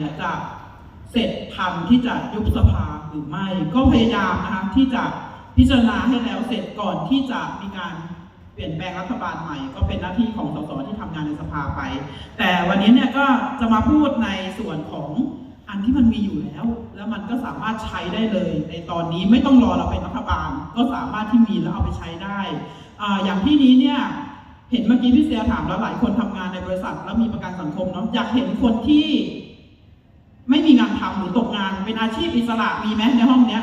จะเสร็จทันที่จะยุบสภาหรือไม่ ก็พยายามนะคะที่จะพิจารณาให้แล้วเสร็จก่อนที่จะมีการเปลี่ยนแปลงรัฐบาลใหม่ ก็เป็นหน้าที่ของสสที่ทำงานในสภาไป แต่วันนี้เนี่ยก็จะมาพูดในส่วนของอันที่มันมีอยู่แล้ว แล้วมันก็สามารถใช้ได้เลย ในตอนนี้ไม่ต้องรอเราเป็นรัฐบาล ก็สามารถที่มีแล้วเอาไปใช้ได้ออย่างที่นี้เนี่ยเห็นเมื่อกี้พี่เสียถามแล้วหลายคนทำงานในบริษัท แล้วมีประกันสังคมเนาะอยากเห็นคนที่ ไม่มีงานทำหรือตกงาน เป็นอาชีพอิสระมีไหมในห้องเนี้ย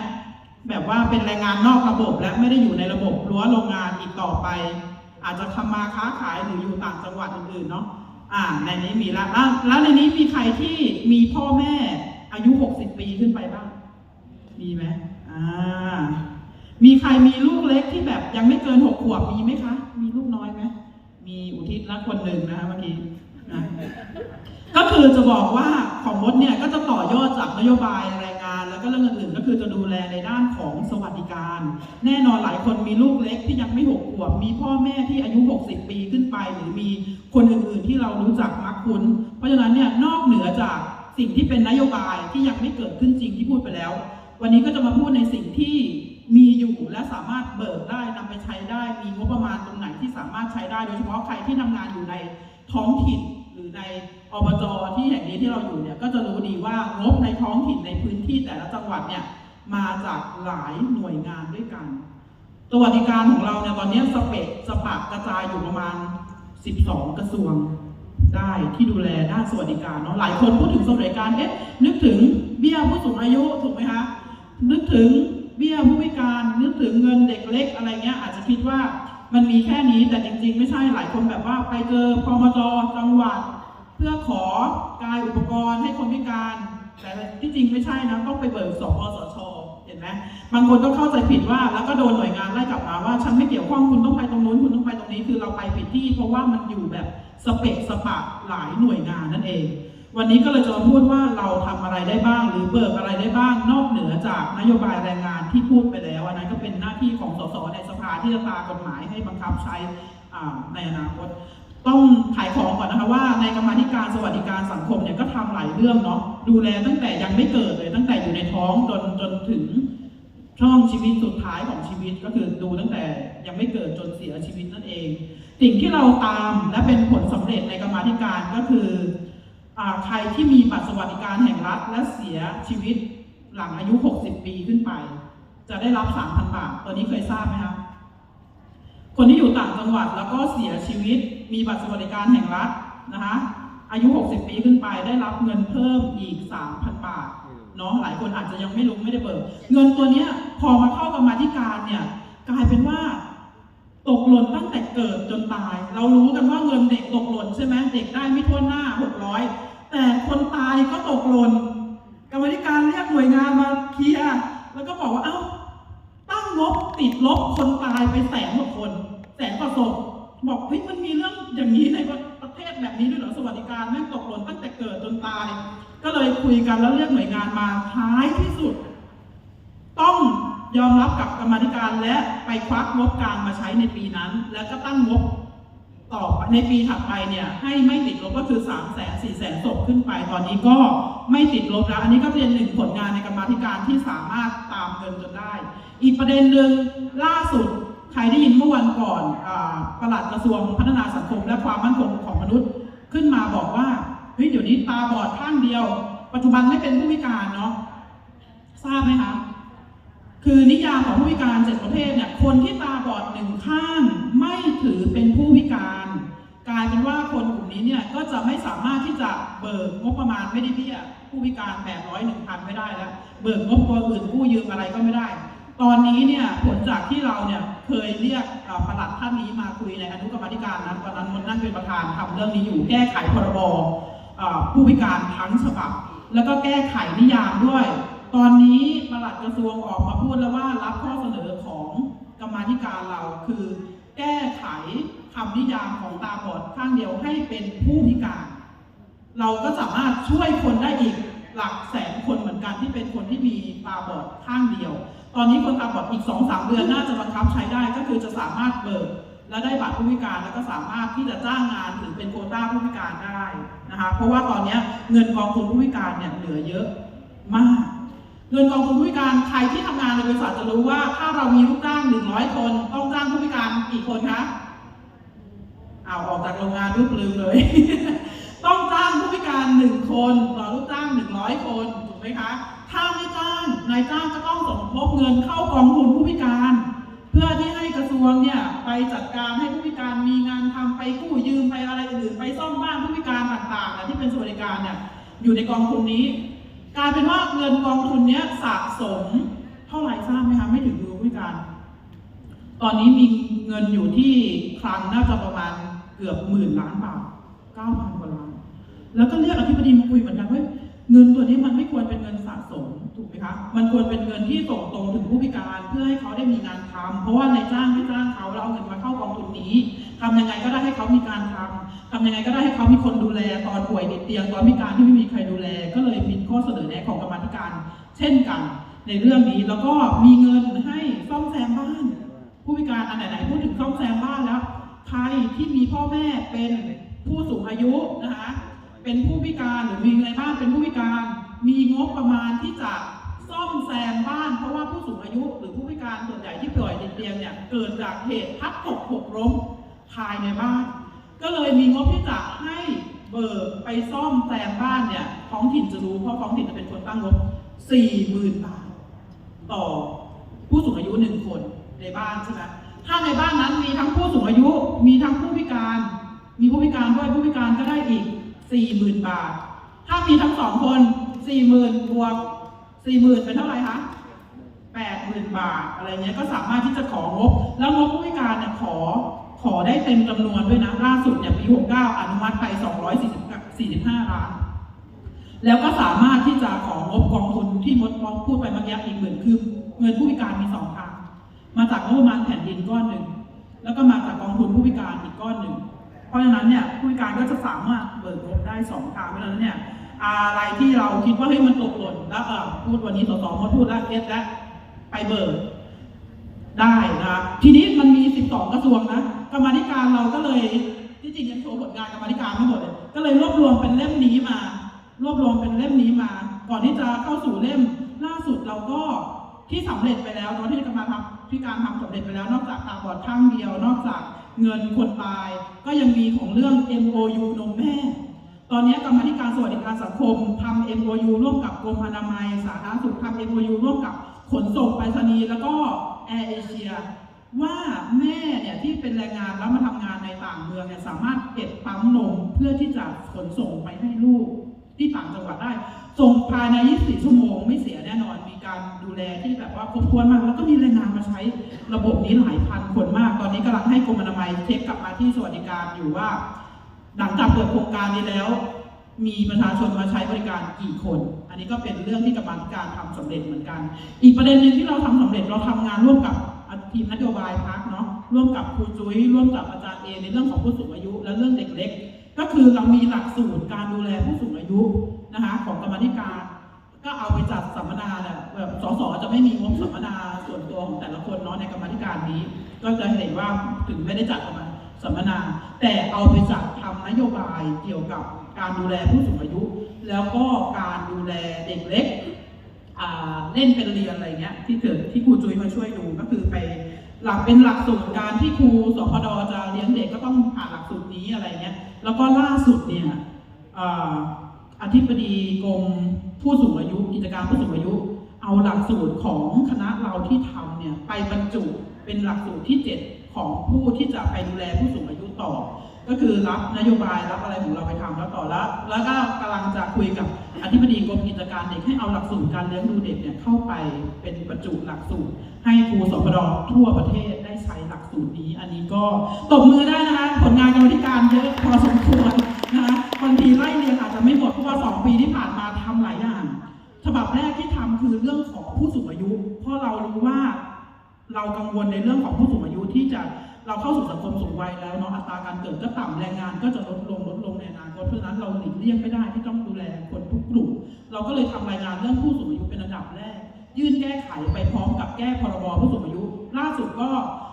แบบว่าเป็นแรงงานนอกระบบ และไม่ได้อยู่ในระบบรั้วโรงงานอีกต่อไป อาจจะทำมาค้าขายหรืออยู่ต่างจังหวัดอื่นๆเนาะอ่าในนี้มีแล้วแล้วแล้วในนี้มีใครที่มีพ่อแม่อายุ 60 ปีขึ้นไปบ้าง มีไหมอ่า มีใครมีลูกเล็กที่แบบยังไม่เกินหกขวบมีไหมคะ มีลูกน้อยไหม มีอุทิศละคนหนึ่งนะคะเมื่อกี้นะก็คือจะบอกว่า มดเนี่ยก็จะต่อยอดจากนโยบายแรงงาน แล้วก็เรื่องอื่นๆก็คือจะดูแลในด้านของสวัสดิการ แน่นอนหลายคนมีลูกเล็กที่ยังไม่หกขวบมีพ่อแม่ที่อายุ 60 ปีขึ้นไป หรือมีคนอื่นๆที่เรารู้จักมักคุ้น เพราะฉะนั้นเนี่ยนอกเหนือจากสิ่งที่เป็นนโยบายที่ยังไม่เกิดขึ้นจริงที่พูดไปแล้ว วันนี้ก็จะมาพูดในสิ่งที่มีอยู่และสามารถเบิกได้นำไปใช้ได้ มีงบประมาณตรงไหนที่สามารถใช้ได้โดยเฉพาะใครที่ทำงานอยู่ในท้องถิ่น รือในอบจที่แห่งนี้ที่เราอยู่เนี่ยก็จะรู้ดีว่างบในท้องถิ่นในพื้นที่แต่ละจังหวัดเนี่ยมาจากหลายหน่วยงานด้วยกันสวัสดิการของเราเนี่ยตอนนี้สเปกสปะกระจายอยู่ประมาณ 12 กระทรวงได้ที่ดูแลด้านสวัสดิการเนาะหลายคนพูดถึงสวัสดิการเอ๊ะนึกถึงเบี้ยผู้สูงอายุถูกไหมคะนึกถึงเบี้ยผู้พิการนึกถึงเงินเด็กเล็กอะไรเงี้ยอาจจะคิดว่า มันมีแค่นี้แต่จริง ๆ ไม่ใช่หลายคนแบบว่าไปเจอพมจจังหวัด เพื่อขอกายอุปกรณ์ให้คนพิการ แต่ที่จริงไม่ใช่นะต้องไปเบิกสปสชเห็นไหมบางคนก็เข้าใจผิดว่าแล้วก็โดนหน่วยงานไล่กลับมาว่าฉันไม่เกี่ยวข้องคุณต้องไปตรงนู้นคุณต้องไปตรงนี้คือเราไปผิดที่ เพราะว่ามันอยู่แบบสเปกสปะหลายหน่วยงานนั่นเอง วันนี้ก็เลยจะมาพูดว่าเราทำอะไรได้บ้าง หรือเบิกอะไรได้บ้างนอกเหนือจากนโยบายแรงงานที่พูดไปแล้วอันนั้นก็เป็นหน้าที่ของสสในสภาที่จะตากฎหมายให้บังคับใช้ในอนาคต ต้องขายของก่อนนะคะว่าในกรรมธิการสวัสดิการสังคมเนี่ยก็ทำหลายเรื่องเนาะดูแลตั้งแต่ยังไม่เกิดเลยตั้งแต่อยู่ในท้องจนจนถึงช่วงชีวิตสุดท้ายของชีวิตก็คือดูตั้งแต่ยังไม่เกิดจนเสียชีวิตนั่นเอง สิ่งที่เราตามและเป็นผลสำเร็จในกรรมธิการก็คือ ใครที่มีบัตรสวัสดิการแห่งรัฐและเสียชีวิตหลังอายุ 60 ปีขึ้นไป จะได้รับ 3,000 บาท ตัวนี้เคยทราบไหมคะ คนที่อยู่ต่างจังหวัดแล้วก็เสียชีวิต มีบัตรสวัสดิการแห่งรัฐนะคะ อายุ 60 ปีขึ้นไป ได้รับเงินเพิ่มอีก 3,000 บาท เนาะ หลายคนอาจจะยังไม่รู้ไม่ได้เบิก เงินตัวเนี้ยพอมาเข้ากรรมาธิการเนี่ย กลายเป็นว่าตกหล่นตั้งแต่เกิดจนตาย เรารู้กันว่าเงินเด็กตกหล่นใช่ไหมเด็กได้ไม่ทั่วหน้า 600 แต่คนตายก็ตกหล่นกรรมธิการเรียกหน่วยงานมาเคลียร์แล้วก็บอกว่าเอ้าตั้งงบติดลบคนตายไปแสนกว่าคนแสนกว่าศพบอกเฮ้ยมันมีเรื่องอย่างนี้ในประเทศแบบนี้ด้วยเหรอสวัสดิการแม่งตกหล่นตั้งแต่เกิดจนตาย ก็เลยคุยกันแล้วเรียกหน่วยงานมาท้ายที่สุด ต้องยอมรับกับกรรมธิการและไปควักงบกลางมาใช้ในปีนั้น แล้วก็ตั้งงบ ต่อในปีถัดไปเนี่ยให้ไม่ติดลบก็คือ3ามแสนสี่แสนศพขึ้นไป ตอนนี้ก็ไม่ติดลบแล้ว อันนี้ก็เป็นหนึ่งผลงานในกรรมาธิการที่สามารถตามเงินจนได้ อีกประเด็นหนึ่งล่าสุดใครได้ยินเมื่อวันก่อนอาปลัดกระทรวงพัฒนาสังคม และความมั่นคงของมนุษย์ขึ้นมาบอกว่าเฮ้ยเดี๋ยวนี้ตาบอดข้างเดียว ปัจจุบันไม่เป็นผู้พิการเนาะทราบไหมคะคือนิยามของผู้พิการเจ็ดประเภทเนี่ยคนที่ตาบอดหนึ่งข้างไม่ถือเป็นผู้พิการายเป็นว่าคนกลุ่มนี้เนี่ยก็จะไม่สามารถที่จะเบิกงบประมาณไม่ได้เบี้ยผู้พิการแปดร้อยหนึ่งพันไม่ได้แล้ว เบิกงบตัวอื่นกู้ยืมอะไรก็ไม่ได้ ตอนนี้เนี่ยผลจากที่เราเนี่ยเคยเรียกเอ่อปลัดท่านนี้มาคุยในอนุกรรมธิการนะตอนนั้นมนนั่งเป็นประธานทำเรื่องนี้อยู่แก้ไขพรบผู้พิการทั้งฉบับ แล้วก็แก้ไขนิยามด้วย ตอนนี้ประหลัดกระทรวงออกมาพูดแล้วว่ารับข้อเสนอของกรรมาธิการเราคือแก้ไข คำนิยามของตาบอดข้างเดียวให้เป็นผู้พิการ เราก็สามารถช่วยคนได้อีกหลักแสนคนเหมือนกันที่เป็นคนที่มีตาบอดข้างเดียว ตอนนี้คนตาบอดอีก2อสเดือนน่าจะบังคับใช้ได้ก็คือจะสามารถเบิกแล้วได้บัตรผู้พิการแล้วก็สามารถที่จะจ้างงานหรือเป็นโคต้าผู้พิการได้นะคะเพราะว่าตอนนี้เงินกองทุนผู้พิการเนี่ยเหลือเยอะมาก เงินกองทุนผู้พิการใครที่ทำงานในบริษัทจะรู้ว่าถ้าเรามีลูกจ้างหนึ่งร้อยคน ต้องจ้างผู้พิการกี่คนคะ เอาออกจากโรงงานรูปลืมเลย ต้องจ้างผู้พิการหนึ่งคนต่อลูกจ้างหนึ่งร้อยคนถูกไหมคะ ถ้าไม่จ้างนายจ้างก็ต้องสมทบเงินเข้ากองทุนผู้พิการ เพื่อที่ให้กระทรวงเนี่ยไปจัดการให้ผู้พิการมีงานทำไปกู้ยืมไปอะไรอื่นไปซ่อมบ้านผู้พิการต่างๆนะที่เป็นสวัสดิการเนี่ยอยู่ในกองทุนนี้กลายเป็นว่าเงินกองทุนเนี้ยสะสมเท่าไหร่ทราบไหมคะไม่ถึงมือผู้พิการ ตอนนี้มีเงินอยู่ที่คลังน่าจะประมาณ กือบหมื่นล้านบาทเก้าพันกว่าล้าน แล้วก็เรียกอธิบดีมาคุยเหมือนกันว่าเงินตัวนี้มันไม่ควรเป็นเงินสะสมถูกไหมคะมันควรเป็นเงินที่ส่งตรงถึงผู้พิการเพื่อให้เขาได้มีงานทำเพราะว่านายจ้างไม่จ้างเขาแล้วเอาเงินมาเข้ากองทุนนี้ทำยังไงก็ได้ให้เขามีการทำทำยังไงก็ได้ให้เขามีคนดูแลตอนป่วยติดเตียงตอนพิการที่ไม่มีใครดูแล ก็เลยมีข้อเสนอแนะของกรรมธิการ เช่นกันในเรื่องนี้แล้วก็มีเงินให้ซ่อมแซมบ้าน ผู้พิการอันไหนๆพูดถึงซ่อมแซมบ้านแล้ว ใครที่มีพ่อแม่เป็นผู้สูงอายุนะคะเป็นผู้พิการหรือมีในบ้านเป็นผู้พิการ มีงบประมาณที่จะซ่อมแซมบ้าน เพราะว่าผู้สูงอายุ หรือผู้พิการส่วนใหญ่ที่ป่วยติดเตียงเนี่ยเกิดจากเหตุพัดตกหกล้มภายในบ้าน ก็เลยมีงบที่จะให้เบิกไปซ่อมแซมบ้านเนี่ยท้องถิ่นจะรู้เพราะท้องถิ่นจะเป็นคนตั้งงบสี่หมื่นบาท ต่อผู้สูงอายุหนึ่งคนในบ้านใช่ไหม ถ้าในบ้านนั้นมีทั้งผู้สูงอายุ มีทั้งผู้พิการ มีผู้พิการด้วยผู้พิการก็ได้อีกสี่หมื่นบาท ถ้ามีทั้งสองคนสี่หมื่นบวกสี่หมื่นเป็นเท่าไหร่คะแปดหมื่นบาท อะไรเงี้ยก็สามารถที่จะของบ แล้วงบผู้พิการเนี่ยขอขอได้เต็มจำนวนด้วยนะ ล่าสุดเนี่ยปีหกเก้าอนุมัติไปสองร้อยสี่สิบสี่สิบห้าล้าน แล้วก็สามารถที่จะของบกองทุนที่มดมองพูดไปเมื่อกี้อีกหมื่นคือเงินผู้พิการมีสองทาง มาจากงบประมาณแผ่นดินก้อนหนึ่ง แล้วก็มาจากกองทุนผู้พิการอีกก้อนหนึ่ง เพราะฉะนั้นเนี่ยผู้พิการก็จะสามารถเบิกงบได้สองทางเพราะฉะนั้นเนี่ยอะไรที่เราคิดว่าเฮ้ยมันตกหล่นแล้วเออพูดวันนี้สสมดพูดแล้วเอสแล้วไปเบิกได้นะทีนี้มันมี 12 กระทรวงนะกรรมธิการเราก็เลยที่จริงยังโชว์ผลงานกรรมธิการไม่หมดเลยก็เลยรวบรวมเป็นเล่มนี้มา รวบรวมเป็นเล่มนี้มา ก่อนที่จะเข้าสู่เล่มล่าสุดเราก็ที่สำเร็จไปแล้วเนาะที่กรรมาทำ ที่การทำสำเร็จไปแล้ว นอกจากตาบอดข้างเดียว นอกจากเงินคนตาย ก็ยังมีของเรื่อง MOU นมแม่ ตอนนี้กรรมธิการสวัสดิการสังคมทำ MOU ร่วมกับกรมอนามัย สาธารณสุขทำ MOU ร่วมกับขนส่งไปรษณีย์แล้วก็แอร์เอเชียว่าแม่เนี่ยที่เป็นแรงงานแล้วมาทำงานในต่างเมืองเนี่ยสามารถเก็บปั๊มนมเพื่อที่จะขนส่งไปให้ลูกที่ต่างจังหวัดได้ ส่งภายใน 24 ชั่วโมงไม่เสียแน่นอน การดูแลที่แบบว่าครบถ้วนมาก แล้วก็มีแรงงานมาใช้ระบบนี้หลายพันคนมาก ตอนนี้กำลังให้กรมอนามัยเช็คกลับมาที่สวัสดิการอยู่ว่า หลังจากเปิดโครงการนี้แล้ว มีประชาชนมาใช้บริการกี่คน อันนี้ก็เป็นเรื่องที่กรรมาธิการทำสำเร็จเหมือนกัน อีกประเด็นหนึ่งที่เราทำสำเร็จเราทำงานร่วมกับทีมนโยบายพักเนาะร่วมกับครูจุ้ยร่วมกับอาจารย์เอในเรื่องของผู้สูงอายุ และเรื่องเด็กเล็ก ก็คือเรามีหลักสูตรการดูแลผู้สูงอายุนะคะของกรรมธิการ ก็เอาไปจัดสัมมนาเนี่ยแบบสสจะไม่มีงบสัมมนาส่วนตัวของแต่ละคนเนาะในกรรมธิการนี้ ก็จะเห็นว่าถึงไม่ได้จัดออกมาสัมมนา แต่เอาไปจัดทำนโยบายเกี่ยวกับการดูแลผู้สูงอายุ แล้วก็การดูแลเด็กเล็กเล่นเป็นเรียนอะไรเงี้ยที่เกิดที่ครูจุ้ยมาช่วยดูก็คือไปหลักเป็นหลักสูตรการที่ครูสพดจะเลี้ยงเด็กก็ต้องผ่านหลักสูตรนี้อะไรเงี้ยแล้วก็ล่าสุดเนี่ยออธิบดีกรม ผู้สูงอายุกิจการผู้สูงอายุ เอาหลักสูตรของคณะเราที่ทำเนี่ยไปบรรจุเป็นหลักสูตรที่ 7 ของผู้ที่จะไปดูแลผู้สูงอายุต่อ ก็คือรับนโยบายรับอะไรของเราไปทำแล้วต่อแล้วแล้วก็กำลังจะคุยกับอธิบดีกรมกิจการเด็กให้เอาหลักสูตรการเลี้ยงดูเด็กเนี่ยเข้าไปเป็นบรรจุหลักสูตร ให้ครูสพดทั่วประเทศได้ใช้หลักสูตรนี้ อันนี้ก็ตบมือได้นะคะผลงานกรรมธิการเยอะพอสมควร เรากังวลในเรื่องของผู้สูงอายุที่จะเราเข้าสู่สังคมสูงวัยแล้วเนาะอัตราการเกิดก็ต่ำแรงงานก็จะลดลงลดลงในอนาคตเพราะฉะนั้นเราหลีกเลี่ยงไม่ได้ที่ต้องดูแลคนทุกกลุ่ม เราก็เลยทำรายงานเรื่องผู้สูงอายุเป็นอันดับแรก ยื่นแก้ไขไปพร้อมกับแก้พรบผู้สูงอายุ ล่าสุดก็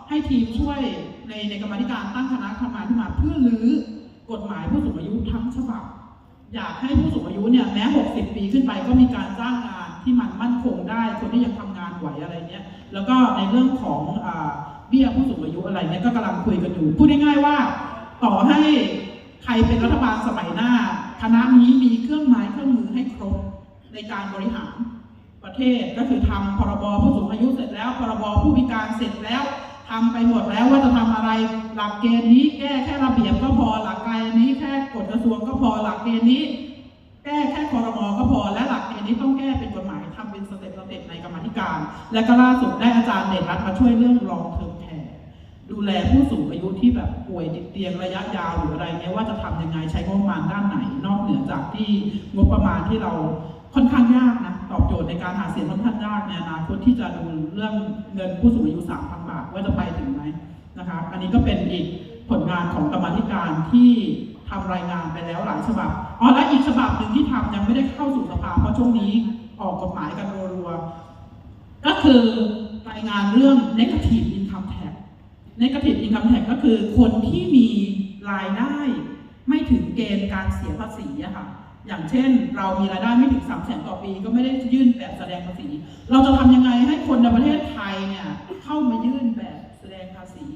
ให้ทีมช่วยในในกรรมธิการตั้งคณะทำงานขึ้นมาเพื่อรื้อกฎหมายผู้สูงอายุทั้งฉบับ อยากให้ผู้สูงอายุเนี่ยแม้ 60 ปีขึ้นไปก็มีการจ้างงานที่มันมั่นคงได้คนที่ยังทำ ไหวอะไรเนี่ยแล้วก็ในเรื่องของอาเบี้ยผู้สูงอายุอะไรเนี่ยก็กำลังคุยกันอยู่ พูดง่ายๆว่า ต่อให้ใครเป็นรัฐบาลสมัยหน้า คณะนี้มีเครื่องไม้เครื่องมือให้ครบในการบริหารประเทศก็คือทำพรบผู้สูงอายุเสร็จแล้ว พรบผู้พิการเสร็จแล้วทำไปหมดแล้วว่าจะทำอะไร หลักเกณฑ์นี้แก้แค่ระเบียบก็พอหลักเกณฑ์นี้แค่กฎกระทรวงก็พอหลักเกณฑ์นี้ แก้แค่คอรมอก็พอ และหลักเกณฑ์นี้ต้องแก้เป็นกฎหมายทำเป็นสเต็ปสเต็ปในกรรมธิการ และก็ล่าสุดได้อาจารย์เดชรัตน์มาช่วยเรื่องรองเทอมแคร์ดูแลผู้สูงอายุที่แบบป่วยติดเตียงระยะยาวหรืออะไรเงี้ยว่าจะทำยังไงใช้งบประมาณด้านไหน นอกเหนือจากที่งบประมาณที่เราค่อนข้างยากนะตอบโจทย์ในการหาเสียงค่อนข้างยากในอนาคตที่จะดูเรื่องเงินผู้สูงอายุ3,000บาทว่าจะไปถึงไหมนะคะอันนี้ก็เป็นอีกผลงานของกรรมธิการที่ทำรายงานไปแล้วหลายฉบับ อ๋อและอีกฉบับหนึ่งที่ทำยังไม่ได้เข้าสู่สภาเพราะช่วงนี้ออกกฎหมายกันรัวๆก็คือรายงานเรื่อง negative income tax negative income tax ก็คือคนที่มีรายได้ไม่ถึงเกณฑ์การเสียภาษีอะค่ะอย่างเช่น เรามีรายได้ไม่ถึง3 0 0แสนต่อปี ก็ไม่ได้ยื่นแบบแสดงภาษี เราจะทำยังไงให้คนในประเทศไทยเนี่ยเข้ามายื่นแบบแสดงภาษี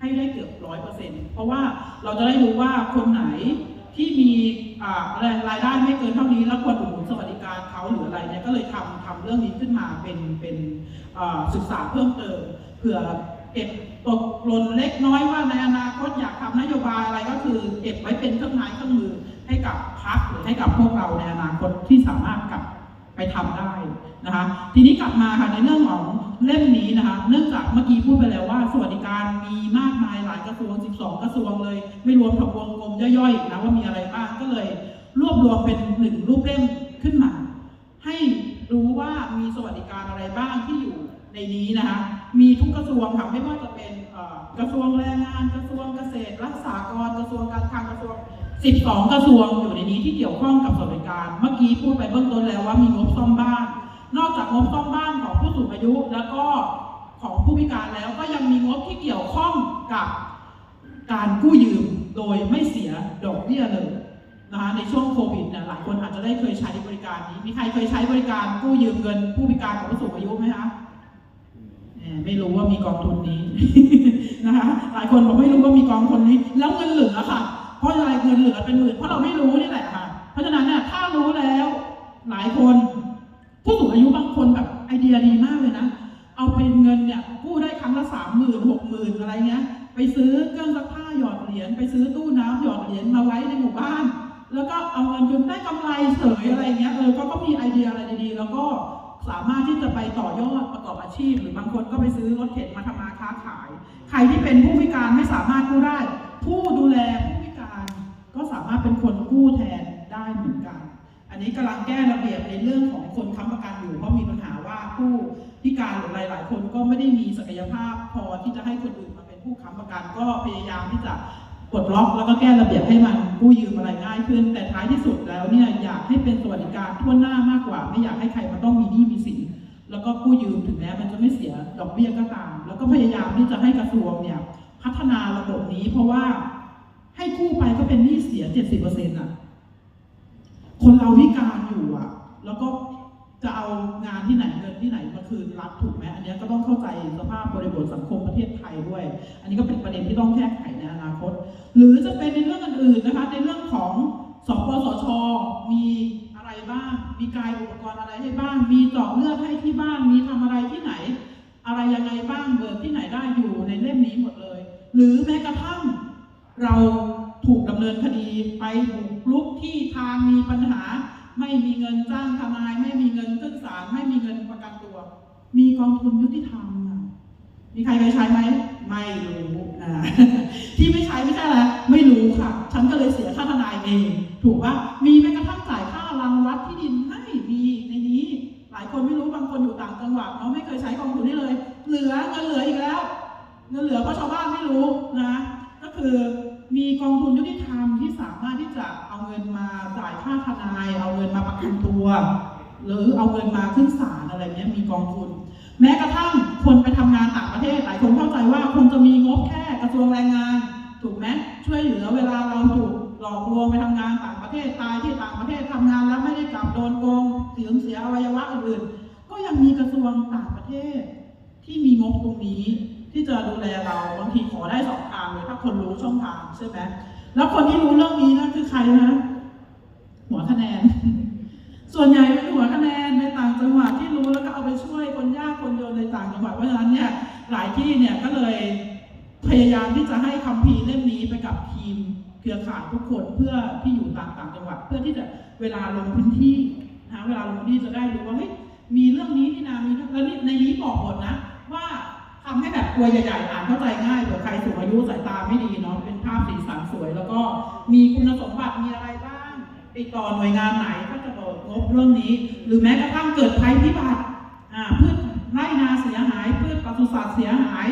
ให้ได้เกือบร้อยเปอร์เซ็นต์เพราะว่าเราจะได้รู้ว่าคนไหน ที่มีอะไรรายได้ไม่เกินเท่านี้แล้วควรอุดหนุนสวัสดิการเขาหรืออะไรเนี่ยก็เลยทำทำเรื่องนี้ขึ้นมาเป็นเป็นศึกษาเพิ่มเติมเผื่อเก็บตกหล่นเล็กน้อยว่าในอนาคตอยากทำนโยบายอะไรก็คือเก็บไว้เป็นเครื่องไม้เครื่องมือให้กับพรรคหรือให้กับพวกเราในอนาคตที่สามารถกลับไปทำได้นะคะทีนี้กลับมาค่ะในเรื่องของ เล่มนี้นะคะ เนื่องจากเมื่อกี้พูดไปแล้วว่าสวัสดิการมีมากมายหลายกระทรวง 12 กระทรวงเลย ไม่รวมทบวงกลมย่อยๆนะว่ามีอะไรบ้างก็เลย รวบรวมเป็นหนึ่งรูปเล่มขึ้นมา ให้รู้ว่ามีสวัสดิการอะไรบ้างที่อยู่ในนี้นะคะ มีทุกกระทรวงค่ะไม่ว่าจะเป็นกระทรวงแรงงาน กระทรวงเกษตร รักษากรกระทรวงการคลังกระทรวง 12 กระทรวงอยู่ในนี้ที่เกี่ยวข้องกับสวัสดิการ เมื่อกี้พูดไปเบื้องต้นแล้วว่ามีงบซ่อมบ้าน นอกจากงบซ่อมบ้านของผู้สูงอายุแล้วก็ของผู้พิการแล้วก็ยังมีงบที่เกี่ยวข้องกับการกู้ยืมโดยไม่เสียดอกเบี้ยเลยนะคะในช่วงโควิดเนี่ยหลายคนอาจจะได้เคยใช้บริการนี้ มีใครเคยใช้บริการกู้ยืมเงินผู้พิการของผู้สูงอายุไหมคะไม่รู้ว่ามีกองทุนนี้นะคะหลายคนบอกไม่รู้ว่ามีกองทุนนี้ แล้วเงินเหลือค่ะ เพราะอะไรเงินเหลือเป็นหมื่นเพราะเราไม่รู้นี่แหละค่ะ เพราะฉะนั้นเนี่ยถ้ารู้แล้วหลายคน ผู้สูงอายุบางคนแบบไอเดียดีมากเลยนะ เอาเป็นเงินเนี่ยกู้ได้ครั้งละสามหมื่นหกหมื่นอะไรเงี้ย ไปซื้อเครื่องซักผ้าหยอดเหรียญไปซื้อตู้น้ำหยอดเหรียญมาไว้ในหมู่บ้าน แล้วก็เอาเงินจนได้กำไรเสยอะไรเงี้ยเออเขาก็มีไอเดียอะไรดีๆ แล้วก็สามารถที่จะไปต่อยอดประกอบอาชีพ หรือบางคนก็ไปซื้อรถเข็นมาทำมาค้าขาย ใครที่เป็นผู้พิการไม่สามารถกู้ได้ ผู้ดูแลผู้พิการก็สามารถเป็นคนกู้แทนได้เหมือนกัน นนี้กำลังแก้ระเบียบในเรื่องของคนค้ำประกันอยู่ เพราะมีปัญหาว่าผู้พิการหรือหลาย ๆ คนก็ไม่ได้มีศักยภาพพอที่จะให้คนอื่นมาเป็นผู้ค้ำประกัน ก็พยายามที่จะปลดล็อกแล้วก็แก้ระเบียบให้มันกู้ยืมอะไรง่ายขึ้น แต่ท้ายที่สุดแล้วเนี่ยอยากให้เป็นสวัสดิการทั่วหน้ามากกว่า ไม่อยากให้ใครมาต้องมีหนี้มีสินแล้วก็กู้ยืมถึงแม้มันจะไม่เสียดอกเบี้ยก็ตาม แล้วก็พยายามที่จะให้กระทรวงเนี่ยพัฒนาระบบนี้เพราะว่าให้กู้ไปก็เป็นหนี้เสีย 70%อะ คนเราพิการอยู่อะ แล้วก็จะเอางานที่ไหนเงินที่ไหนมาคืนรัฐถูกไหมอันนี้ก็ต้องเข้าใจสภาพบริบทสังคมประเทศไทยด้วย อันนี้ก็เป็นประเด็นที่ต้องแก้ไขในอนาคต หรือจะเป็นในเรื่องอื่นๆนะคะ ในเรื่องของสปสช มีอะไรบ้าง มีกายอุปกรณ์อะไรให้บ้าง มีเจาะเลือดให้ที่บ้าน มีทำอะไรที่ไหน อะไรยังไงบ้างเบิกที่ไหนได้อยู่ในเล่มนี้หมดเลย หรือแม้กระทั่งเรา ถูกดำเนินคดีไปบุกรุกที่ทางมีปัญหา ไม่มีเงินจ้างทนาย ไม่มีเงินขึ้นศาลไม่มีเงินประกันตัว มีกองทุนยุติธรรมอะมีใครเคยใช้ไหมไม่รู้อ่าที่ไม่ใช้ไม่ใช่ละไรไม่รู้ค่ะ ฉันก็เลยเสียค่าทนายเองถูกปะมีแม้กระทั่งจ่ายค่ารังวัดที่ดิน จะเอาเงินมาจ่ายค่าทนาย เอาเงินมาประกันตัว หรือเอาเงินมาขึ้นศาลอะไรเนี้ยมีกองทุน แม้กระทั่งคนไปทำงานต่างประเทศหลายคนเข้าใจว่าคงจะมีงบแค่กระทรวงแรงงาน ถูกไหมช่วยเหลือเวลาเราถูกหลอกลวงไปทำงานต่างประเทศตายที่ต่างประเทศทำงานแล้วไม่ได้กลับโดนโกงเสียเสียอวัยวะอื่นก็ยังมีกระทรวงต่างประเทศ ที่มีงบตรงนี้ที่จะดูแลเราบางทีขอได้สองทางเลยถ้าคนรู้ช่องทางใช่ไหม แล้วคนที่รู้เรื่องนี้นั่นคือใครนะหัวคะแนน ส่วนใหญ่เป็นหัวคะแนนในต่างจังหวัดที่รู้แล้วก็เอาไปช่วยคนยากคนจนในต่างจังหวัดเพราะฉะนั้นเนี่ยหลายที่เนี่ยก็เลยพยายามที่จะให้คัมภีร์เล่มนี้ไปกับทีมเครือข่ายทุกคนเพื่อที่อยู่ต่ามต่างจังหวัด เพื่อที่จะเวลาลงพื้นที่นะเวลาลงพื้นที่จะได้รู้ว่าเฮ้ยมีเรื่องนี้นี่นามีแล้วนี่ในนี้บอกหมดนะ ว่าทำให้แบบตัวใหญ่ๆอ่านเข้าใจง่ายเผื่อใครสูงอายุสายตาไม่ดีเนาะเป็นภาพสีสัน วยแล้วก็มีคุณสมบัติมีอะไรบ้าง ติดต่อหน่วยงานไหนก็จะบอกงบเรื่องนี้ หรือแม้กระทั่งเกิดภัยพิบัติพืชไร่นาเสียหายพืชปศุสัตว์เสียหาย